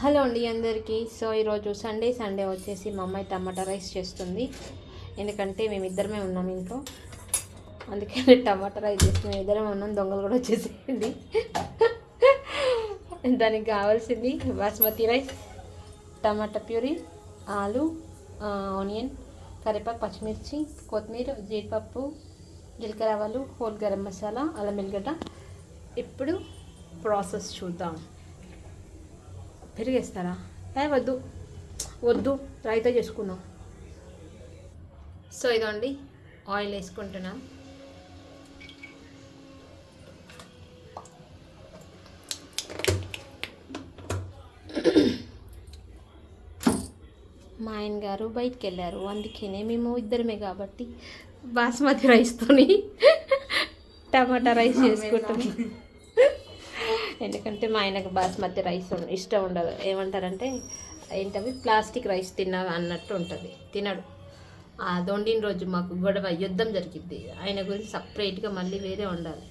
Hello అండి అందరికీ. So ఈరోజు సండే సండే వచ్చేసి మా అమ్మాయి టమాటా రైస్ చేస్తుంది. ఎందుకంటే మేము ఇద్దరమే ఉన్నాం ఇంట్లో. అందుకని టమాటా రైస్ చేసి మేము ఇద్దరమే ఉన్నాం. దొంగలు కూడా వచ్చేసేయండి. దానికి కావాల్సింది బాస్మతి రైస్ టమాటా ప్యూరీ ఆలు ఆనియన్ కరివేపాకు పచ్చిమిర్చి కొత్తిమీర జీడిపప్పు జీలకర్ర ఆవాలు హోల్ గరం మసాలా అల్లం వెల్లిగడ్డ. ఇప్పుడు ప్రాసెస్ చూద్దాం. పెరిగేస్తారా? ఏ వద్దు. వద్దు. రైతా చేసుకున్నాం సో ఇదండి ఆయిల్ వేసుకుంటున్నాం. మా ఆయన గారు బయటికి వెళ్ళారు అందుకనే మేము ఇద్దరమే కాబట్టి బాస్మతి రైస్తోని టమాటా రైస్ చేసుకుంటాం ఎందుకంటే మా ఆయనకు బాస్మతి రైస్ ఇష్టం ఉండదు. ఏమంటారంటే ఏంటవి? ప్లాస్టిక్ రైస్ తిన్నా అన్నట్టు ఉంటుంది. తినడు. ఆ దొండిన రోజు మాకు గొడవ యుద్ధం జరిగింది ఆయన గురించి సపరేట్గా మళ్ళీ వేరే ఉండాలి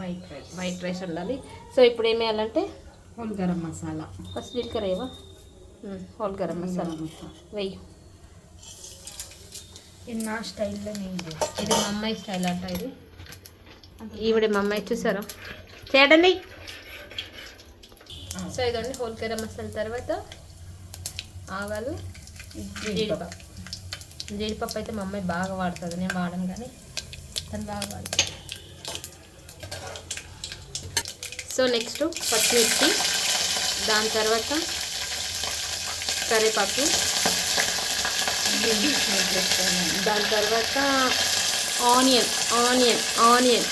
వైట్ రైస్ వైట్ రైస్ ఉండాలి సో ఇప్పుడు ఏం వేయాలంటే హోల్ గరం మసాలా. ఫస్ట్ జీలకర్ర ఏవా హోల్ గరం మసాలా. వెయ్యి ఇది నా స్టైల్లో నేను ఇది మా అమ్మాయి స్టైల్ అంట ఇది. ఈవిడ మా అమ్మాయి చూసారా? చేయండి సో ఇదండి హోల్ గరం మసాలా తర్వాత ఆవాలు జీడిపప్పు. జీడిపప్పు. అయితే మా అమ్మాయి బాగా వాడుతుంది నేను వాడను కానీ తను బాగా వాడుతుంది. సో నెక్స్ట్ పచ్చిమిర్చి దాని తర్వాత కరివేపాకు. దాని తర్వాత ఆనియన్ ఆనియన్ ఆనియన్.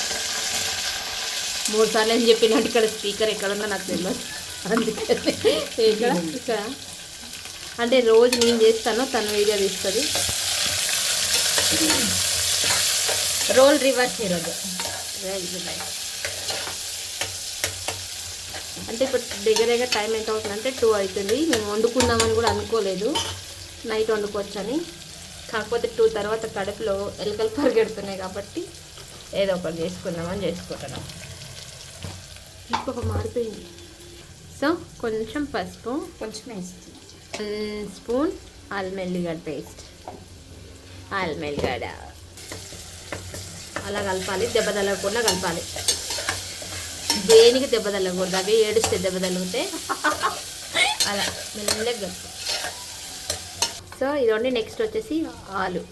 మూడు సార్లు అని చెప్పినట్టు ఇక్కడ స్పీకర్ ఎక్కడ ఉందో నాకు తెలియదు. అందుకని ఇక్కడ ఇక్కడ. అంటే రోజు నేను చేస్తాను తను వీడియో తీస్తుంది. రోల్ రివర్స్ ఈరోజు అంటే ఇప్పుడు దగ్గర దగ్గర టైం ఎంత అవుతుందంటే టూ అవుతుంది. మేము వండుకుందామని కూడా అనుకోలేదు. నైట్ వండుకోవచ్చు అని కాకపోతే టూ తర్వాత కడుపులో ఎలుకలు పరిగెడుతున్నాయి కాబట్టి ఏదో ఒకటి చేసుకుందామని చేసుకుంటున్నాం. ఇంకొక మారిపోయింది. సో కొంచెం పసుపు కొంచెం వేస్తుంది వన్ స్పూన్ అల్మెల్లిగడ్డ పేస్ట్. అల్మెల్లిగడ్డ అలా కలపాలి దెబ్బ తగలకుండా కలపాలి. దేనికి దెబ్బ తగలకూడదు అవి ఏడుస్తే దెబ్బ తగిలితే. అలా మెల్లగా కలుపు. సో ఇదండి నెక్స్ట్ వచ్చేసి ఆలు.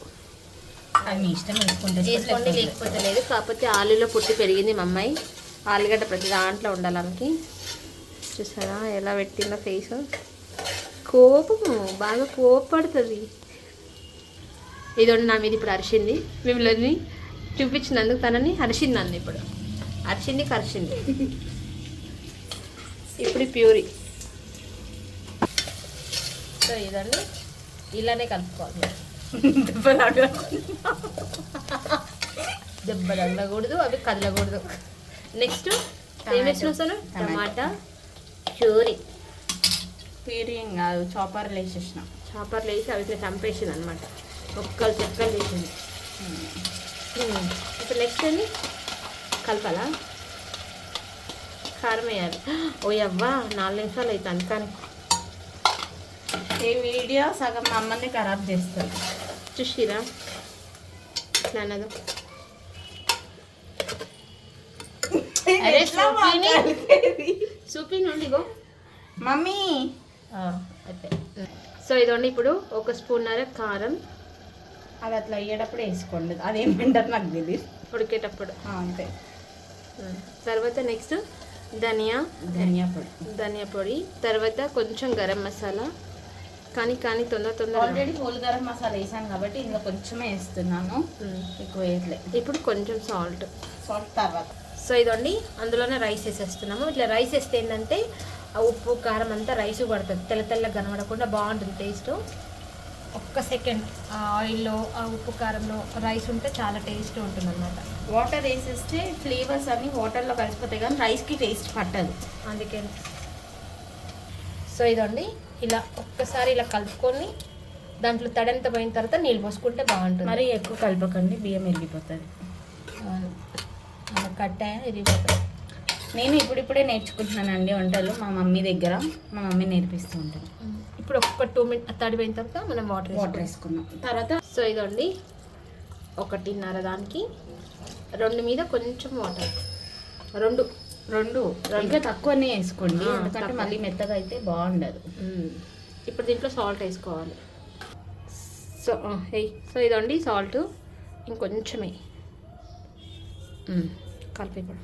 ఇష్టం వేసుకుంటే వేసుకోండి లేకపోతే లేదు. కాకపోతే ఆలులో పుట్టి పెరిగింది మా అమ్మాయి. ఆలుగడ్డ ప్రతి దాంట్లో ఉండాలి ఆమెకి. చూసారా? ఎలా పెట్టిందో ఫేస్ కోపము బాగా కోపడుతుంది. ఇదండి నా మీద ఇప్పుడు అరిచింది. మిమ్మల్ని చూపించినందుకు తనని అరిచింది నన్ను ఇప్పుడు. అరిచింది కరిచింది. ఇప్పుడు ప్యూరీ. సో ఇదండి. ఇలానే కలుపుకోవాలి. దెబ్బ తగలకూడదు అవి కదలకూడదు. నెక్స్ట్ ఏం వేసిన టమాటా. ప్యూరీ పీరియం కాదు చాపర్లు వేసేసిన. చాపర్లు వేసి అవి ఇట్లా చంపేసింది అనమాట ఒక్కలు చెక్కలు చేసింది. Hmm. ఇప్పుడు నెక్స్ట్ ఏంది? కలపాలా? కారం వేయాలి. ఓ అవ్వా నాలుగు నిమిషాలు అవుతుంది కానీ. ఈ వీడియో సగం మా అమ్మని ఖరాబ్ చేస్తుంది. చూసిరా? ఇట్లా అన్నది. అరే సూపి నుండి గో మమ్మీ అయితే. సో ఇదండి ఇప్పుడు ఒక స్పూన్ నర కారం. అది అట్లా అయ్యేటప్పుడు వేసుకోండి. అదేమంటారు నాకు తెలియదు ఉడికేటప్పుడు. అంతే. తర్వాత నెక్స్ట్ ధనియా. ధనియా పొడి. ధనియా పొడి. తర్వాత కొంచెం గరం మసాలా. కానీ కానీ తొందర తొందర ఆల్రెడీ హోల్ గరం మసాలా వేసాను కాబట్టి ఇందులో కొంచెమే వేస్తున్నాను. ఎక్కువ వేయట్లేదు ఇప్పుడు కొంచెం సాల్ట్. సాల్ట్ తర్వాత. సో ఇదండి అందులోనే రైస్ వేసేస్తున్నాము. ఇట్లా రైస్ వేస్తే ఏంటంటే ఆ ఉప్పు కారం అంతా రైస్ పడుతుంది. తెల్ల తెల్లగా కనబడకుండా బాగుంటుంది టేస్ట్ ఒక్క సెకండ్ ఆ ఆయిల్లో ఆ ఉప్పు కారంలో రైస్ ఉంటే చాలా టేస్ట్ ఉంటుంది అనమాట వాటర్ వేసేస్తే ఫ్లేవర్స్ అన్ని వాటర్లో కలిసిపోతాయి కానీ రైస్కి టేస్ట్ పట్టదు. అందుకే. సో ఇదండి ఇలా ఒక్కసారి ఇలా కలుపుకొని దాంట్లో తడంత పోయిన తర్వాత నీళ్ళు పోసుకుంటే బాగుంటుంది. మరి ఎక్కువ కలపకండి బియ్యం వెళ్ళిపోతుంది కట్టాయ ఇరిగిపోతుంది నేను ఇప్పుడిప్పుడే నేర్చుకుంటున్నానండి వంటలు మా మమ్మీ దగ్గర. మా మమ్మీ నేర్పిస్తూ ఉంటాను ఇప్పుడు ఒక్క టూ మినిట్ తడిపోయిన తర్వాత మనం వాటర్ వాటర్ వేసుకున్నాం తర్వాత సో ఇదండి ఒకటిన్నర దానికి రెండు మీద కొంచెం వాటర్ రెండు. రెండు. ఇంకా తక్కువనే వేసుకోండి. ఎందుకంటే. మళ్ళీ మెత్తగా అయితే బాగుండదు. ఇప్పుడు దీంట్లో సాల్ట్ వేసుకోవాలి. సో సో ఇదండి సాల్ట్ ఇంకొంచెమే. కలిపి కూడా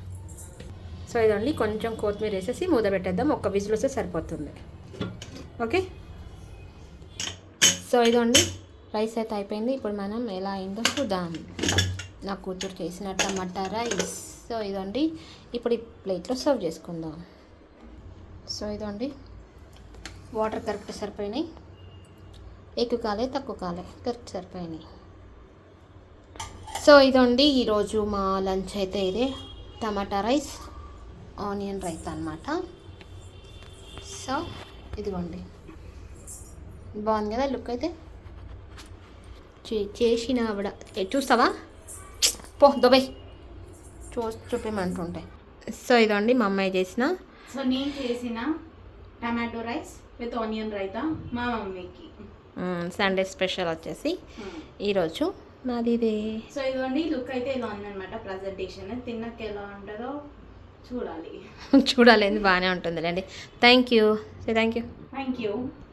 సో ఇదండి కొంచెం కొత్తిమీర వేసేసి మూత పెట్టేద్దాం. ఒక్క విజిల్ వస్తే సరిపోతుంది. ఓకే? సో ఇదండి రైస్ అయితే అయిపోయింది. ఇప్పుడు మనం ఎలా అయిందో చూద్దాం. నా కూతురు చేసిన టమాటా రైస్. సో ఇదండి ఇప్పుడు ఈ ప్లేట్లో సర్వ్ చేసుకుందాం. సో ఇదండి వాటర్ కరెక్ట్ సరిపోయినాయి. ఎక్కువ కాలే తక్కువ కాలే కరెక్ట్ సరిపోయినాయి. సో ఇదండి ఈరోజు మా లంచ్ అయితే ఇదే. టమాటా రైస్ ఆనియన్ రైస్ అన్నమాట. సో ఇదిగోండి. బాగుంది కదా లుక్ అయితే? చే- చేసిన ఆవిడ. ఏ, చూస్తావా? పో దుబాయ్ చూ చూపించమంటుంటే సో ఇదండి మా అమ్మాయి చేసిన. సో నేను చేసిన tomato rice with onion raita మా మమ్మీకి. సండే స్పెషల్ వచ్చేసి ఈరోజు. నాది ఇదే. సో ఇదిగోండి లుక్ అయితే ఇలా ఉందన్నమాట ప్రజెంటేషన్ తిన్నాక ఎలా ఉంటుందో చూడాలి. చూడాలి బాగానే ఉంటుందిలేండి. Thank you thank you thank you